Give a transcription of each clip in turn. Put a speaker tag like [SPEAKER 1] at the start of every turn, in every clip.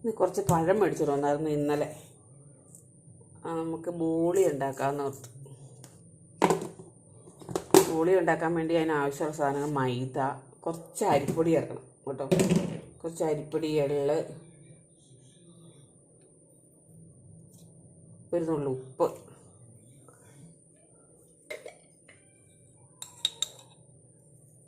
[SPEAKER 1] ഇന്ന് കുറച്ച് പഴം മേടിച്ചിട്ട് വന്നായിരുന്നു ഇന്നലെ നമുക്ക് ബോളി ഉണ്ടാക്കാമെന്ന് ഓർത്തു. ബോളി ഉണ്ടാക്കാൻ വേണ്ടി അതിന് ആവശ്യമുള്ള സാധനങ്ങൾ മൈദ കുറച്ച് അരിപ്പൊടി ചേർക്കണം കേട്ടോ. കുറച്ച് അരിപ്പൊടി എള്ള് ഒരു ഉപ്പ്.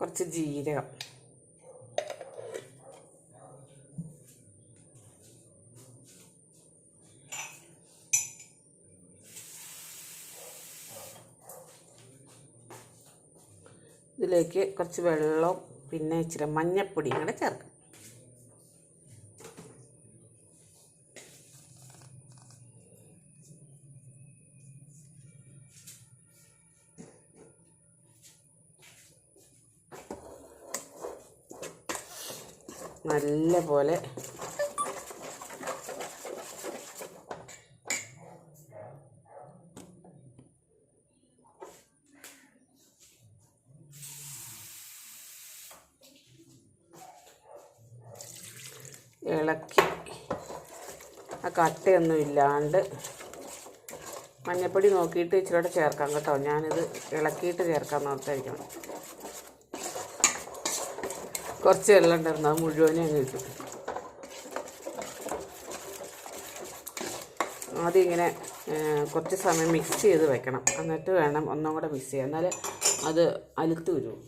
[SPEAKER 1] കുറച്ച് ജീരകം. ഇതിലേക്ക് കുറച്ച് വെള്ളവും പിന്നെ ഇച്ചിരി മഞ്ഞപ്പൊടിയും കൂടെ ചേർക്കും. നല്ല പോലെ ഇളക്കി. ആ കട്ടയൊന്നും ഇല്ലാണ്ട് മഞ്ഞപ്പൊടി നോക്കിയിട്ട് ഇച്ചിരിയോടെ ചേർക്കാം കേട്ടോ. ഞാനിത് ഇളക്കിയിട്ട് ചേർക്കാൻ നോക്കായിരിക്കണം. കുറച്ച് വെള്ളം ഉണ്ടായിരുന്നു. അത് മുഴുവനും അങ്ങ് കിട്ടും ആദ്യം ഇങ്ങനെ കുറച്ച് സമയം മിക്സ് ചെയ്ത് വെക്കണം. എന്നിട്ട് വേണം ഒന്നും കൂടെ മിക്സ് ചെയ്യാം എന്നാൽ അത് അലുത്ത് വരും.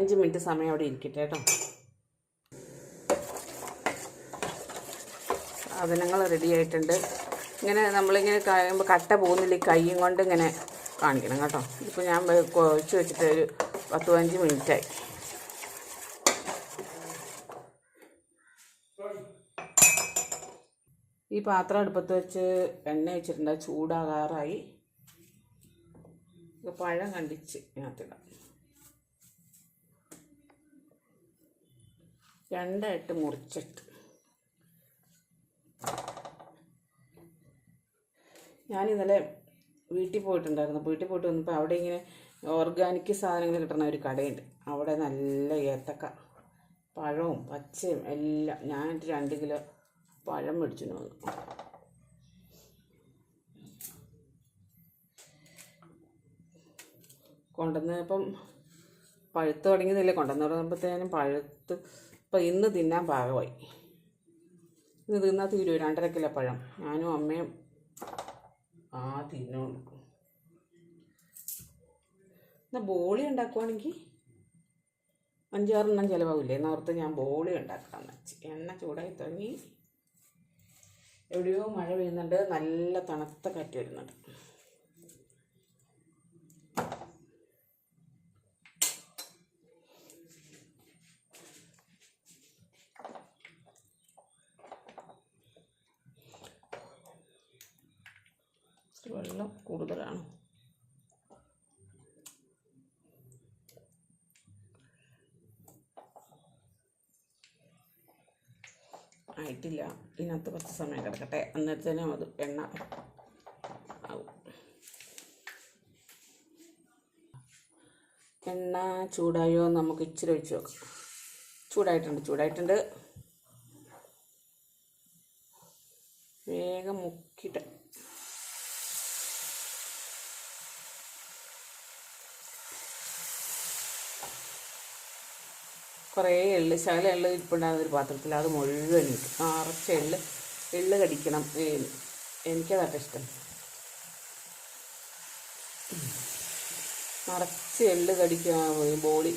[SPEAKER 1] അഞ്ച് മിനിറ്റ് സമയം അവിടെ ഇരിക്കട്ടെ കേട്ടോ. സാധനങ്ങൾ റെഡി ആയിട്ടുണ്ട്. ഇങ്ങനെ നമ്മളിങ്ങനെ കഴിയുമ്പോൾ കട്ട പോകുന്നില്ല ഈ കൈയും കൊണ്ട് ഇങ്ങനെ കാണിക്കണം കേട്ടോ. ഇപ്പോൾ ഞാൻ കുഴച്ച് വെച്ചിട്ട് ഒരു പത്ത് പതിനഞ്ച് മിനിറ്റായി. ഈ പാത്രം അടുപ്പത്ത് വെച്ച് എണ്ണ വെച്ചിട്ടുണ്ട് ചൂടാകാറായി. പഴം കണ്ടിച്ച് ഇതിനകത്തിടാം. രണ്ടായിട്ട് മുറിച്ചിട്ട്. ഞാൻ ഇന്നലെ വീട്ടിൽ പോയിട്ടുണ്ടായിരുന്നു. വീട്ടിൽ പോയിട്ട് വന്നപ്പോൾ അവിടെ ഇങ്ങനെ ഓർഗാനിക് സാധനങ്ങൾ കിട്ടുന്ന ഒരു കടയുണ്ട്. അവിടെ നല്ല ഏത്തക്ക പഴവും പച്ചയും എല്ലാം ഞാൻ രണ്ട് കിലോ പഴം മേടിച്ചു വന്നു. കൊണ്ടുവന്നപ്പം പഴുത്ത് തുടങ്ങിയതല്ലേ? കൊണ്ടുവന്ന് പറയുമ്പോഴത്തേനും പഴുത്ത് ഇപ്പം ഇന്ന് തിന്നാൻ പാകമായി. ഇന്ന് തിന്നാൽ തീരൂ രണ്ടര കിലോ പഴം. ഞാനും അമ്മയും ആ തിന്നുള്ളൂ എന്നാൽ ബോളി ഉണ്ടാക്കുവാണെങ്കിൽ അഞ്ചാറെണ്ണം ചിലവാകില്ലേ എന്നോർത്ത് ഞാൻ ബോളി ഉണ്ടാക്കാമെന്ന് വെച്ച്. എണ്ണ ചൂടായി തുടങ്ങി. എവിടെയോ മഴ പെയ്യുന്നുണ്ട്. നല്ല തണുത്ത കാറ്റ് വരുന്നുണ്ട്. വെള്ളം കൂടുതലാണ്. ആയിട്ടില്ല. ഇതിനകത്ത് കുറച്ച് സമയം കിടക്കട്ടെ. അന്നേരത്തേനും അത് എണ്ണ ആവും. എണ്ണ ചൂടായോ നമുക്ക് ഇച്ചിരി ഒഴിച്ച് നോക്കാം. ചൂടായിട്ടുണ്ട് ചൂടായിട്ടുണ്ട്. കുറേ എള്ള് ശകല എള്ള് ഇരിപ്പുണ്ടാകുന്ന ഒരു പാത്രത്തിൽ അത് മുഴുവൻ ഇട്ടു നിറച്ച് എള്ള് എള്ള് കടിക്കണം. എനിക്കതൊക്കെ ഇഷ്ടം. നിറച്ച് എള്ള് കടിക്കാൻ ബോളി.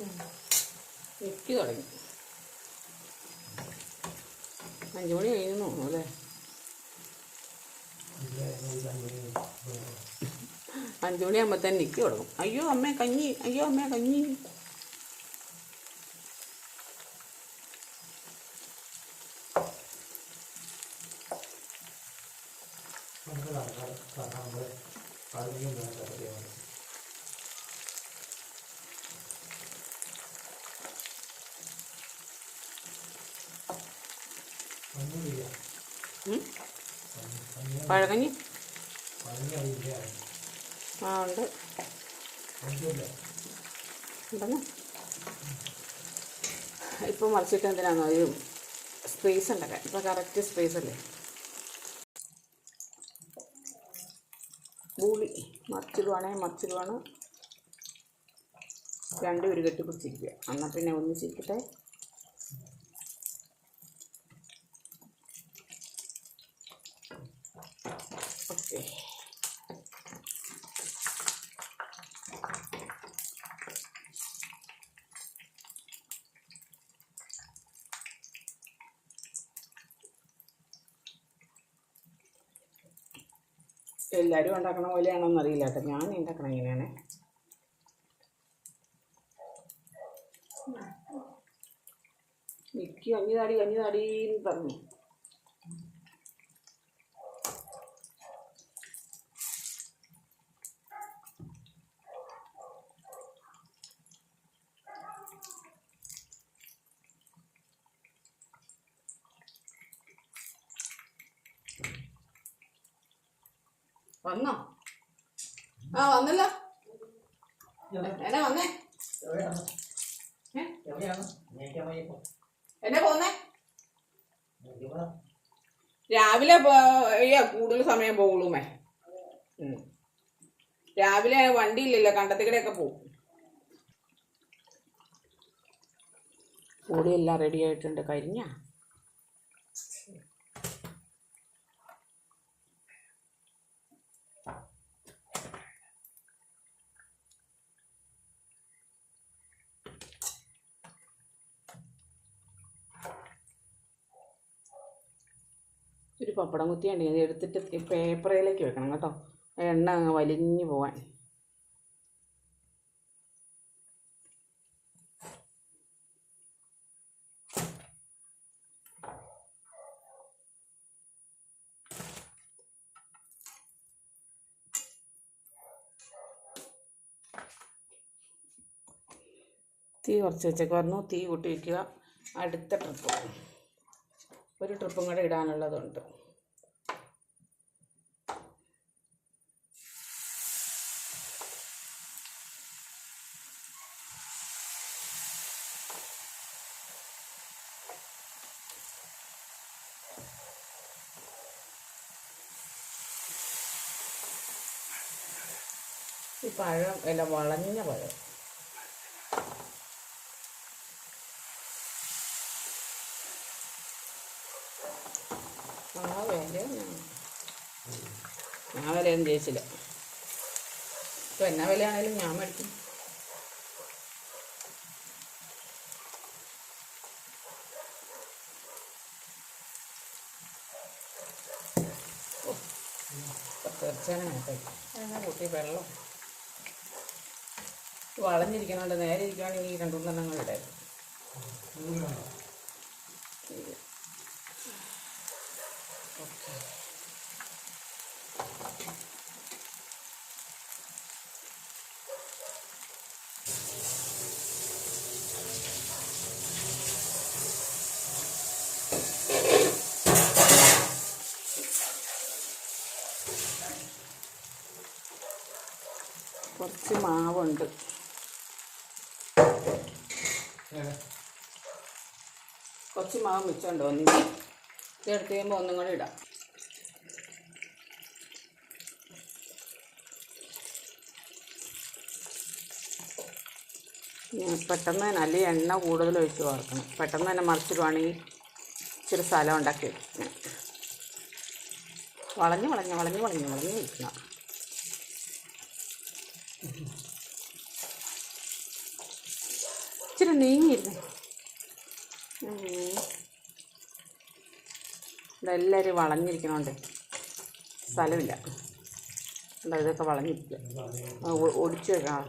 [SPEAKER 1] എനിക്ക് തുടങ്ങി. അഞ്ചു കഴിഞ്ഞു തോന്നുന്നു അല്ലേ? അഞ്ചു മണിയാകുമ്പോൾ തന്നെ തുടങ്ങും. അയ്യോ അമ്മേ കഞ്ഞി. അയ്യോ അമ്മേ കഞ്ഞി. ഉം? പഴകഞ്ഞി ആ ഉണ്ട്. ഉണ്ടെന്ന് ഇപ്പോൾ മറിച്ചിട്ട് എന്തിനാണോ ഒരു സ്പേസ് ഉണ്ടാക്കാൻ ഇപ്പോൾ കറക്റ്റ് സ്പേസ് അല്ലേ? ബൂളി. മറിച്ചിടുവാണേ മറിച്ചിടുവാണ്. രണ്ടും ഒരു കെട്ടി പിടിച്ചിരിക്കുക. എന്നാൽ പിന്നെ ഒന്നിച്ചിരിക്കട്ടെ? എല്ലാവരും ഉണ്ടാക്കണ പോലെയാണോന്ന് അറിയില്ല കേട്ടോ. ഞാൻ ഉണ്ടാക്കണം ഇങ്ങനെയാണ്. മിക്ക കഞ്ഞി താടി കഞ്ഞി താടി പറഞ്ഞു. വന്നോ? ആ വന്നല്ലോ. എന്നെ വന്നേ? എന്നെ പോന്നേ? രാവിലെ കൂടുതൽ സമയം പോകുള്ളൂമേ രാവിലെ വണ്ടി ഇല്ലല്ലോ കണ്ടത്തിക്കടെയൊക്കെ പോകും കൂടിയെല്ലാം റെഡി ആയിട്ടുണ്ട്. കരിഞ്ഞ പപ്പടം കുത്തി ഇത് എടുത്തിട്ട് പേപ്പറിലേക്ക് വെക്കണം കേട്ടോ. എണ്ണ അങ്ങ് വലിഞ്ഞു പോവാൻ. തീ കുറച്ച് വെച്ചേക്ക് പറഞ്ഞു തീ കൂട്ടി വയ്ക്കുക അടുത്ത ട്രിപ്പ് ഒരു ട്രിപ്പും കൂടെ ഇടാനുള്ളതുണ്ട്. ഈ പഴം എല്ലാം വളഞ്ഞ പഴം. ആ വില ഞാൻ വിലയൊന്നും ജയിച്ചില്ല ഇപ്പം എന്നാ വിലയാണേലും ഞാൻ മേടിക്കും. തീർച്ചയായും കൂട്ടി വെള്ളം. വളഞ്ഞിരിക്കണോണ്ട് നേരെ ഇരിക്കുകയാണെങ്കിൽ ഈ രണ്ടു മൂന്നെണ്ണങ്ങൾ ഇടായിരുന്നു ഓക്കെ കുറച്ച് മാവുണ്ട്. കുറച്ച് മാവ് മിച്ചമുണ്ടോ ഒന്നിന് ഇതെടുത്ത് കഴിയുമ്പോൾ ഒന്നും കൂടെ ഇടാം. പെട്ടെന്ന് തന്നെ അല്ലെങ്കിൽ എണ്ണ കൂടുതൽ ഒഴിച്ച് വറക്കണം പെട്ടെന്ന് തന്നെ മറിച്ചിടുവാണെങ്കിൽ ഇച്ചിരി സ്ഥലം ഉണ്ടാക്കി. വളഞ്ഞ് വളഞ്ഞ് വളഞ്ഞ് വളഞ്ഞ് വളഞ്ഞ് വയ്ക്കണം ഇച്ചിരി നീങ്ങിയിരുന്നേ ഇതെല്ലാവരും വളഞ്ഞിരിക്കണോണ്ട്? സ്ഥലമില്ല. കണ്ടോ ഇതൊക്കെ വളഞ്ഞിരിക്കുക ഒടിച്ചു വെക്കാം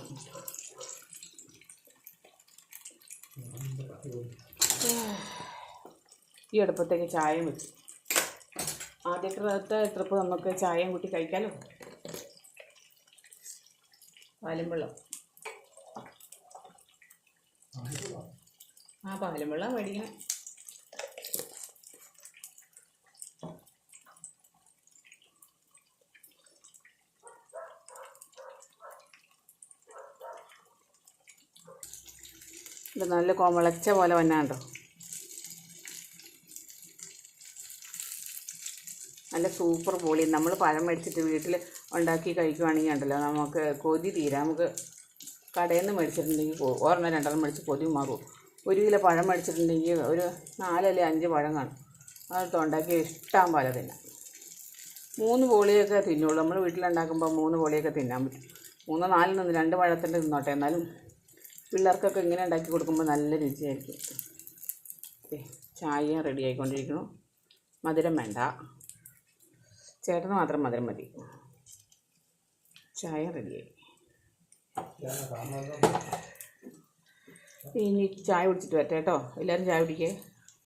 [SPEAKER 1] ഈ അടുപ്പത്തേക്ക് ചായയും വെച്ചു. ആദ്യത്തെ ട്രിപ്പ് നമുക്ക് ചായയും കൂട്ടി കഴിക്കാമല്ലോ പാലും വെള്ളം. ആ പാലും വെള്ളം മേടിക്കണം. ഇത് നല്ല കോമളച്ച പോലെ വന്നാണ്ടോ? നല്ല സൂപ്പർ പൊളി. നമ്മൾ പഴം മേടിച്ചിട്ട് വീട്ടിൽ ഉണ്ടാക്കി കഴിക്കുവാണെങ്കിൽ ഉണ്ടല്ലോ നമുക്ക് കൊതി തീരാ. നമുക്ക് കടയിൽ നിന്ന് മേടിച്ചിട്ടുണ്ടെങ്കിൽ ഒരെണ്ണം രണ്ടെണ്ണം മേടിച്ച് കൊതി മാറും. ഒരു കിലോ പഴം മേടിച്ചിട്ടുണ്ടെങ്കിൽ ഒരു നാലല്ലേ അഞ്ച് പഴം കാണും. അതെടുത്ത് ഉണ്ടാക്കി ഇഷ്ടം പോലെ തിന്നാം. മൂന്ന് പോളിയൊക്കെ തിന്നുള്ളൂ. നമ്മൾ വീട്ടിലുണ്ടാക്കുമ്പോൾ മൂന്ന് പോളിയൊക്കെ തിന്നാൻ പറ്റും. മൂന്നോ നാലിൽ നിന്ന് രണ്ട് പഴത്തിന്റെ തിന്നോട്ടെ. എന്നാലും പിള്ളേർക്കൊക്കെ ഇങ്ങനെ ഉണ്ടാക്കി കൊടുക്കുമ്പോൾ നല്ല രുചിയായിരിക്കും. ചായ റെഡി ആയിക്കൊണ്ടിരിക്കുന്നു. മധുരം വേണ്ട. ചേട്ടന് മാത്രം മധുരം മതി. ചായ റെഡിയായി ഇനി ചായ കുടിച്ചിട്ട് വരട്ടെ കേട്ടോ. എല്ലാവരും ചായ കുടിക്കേ.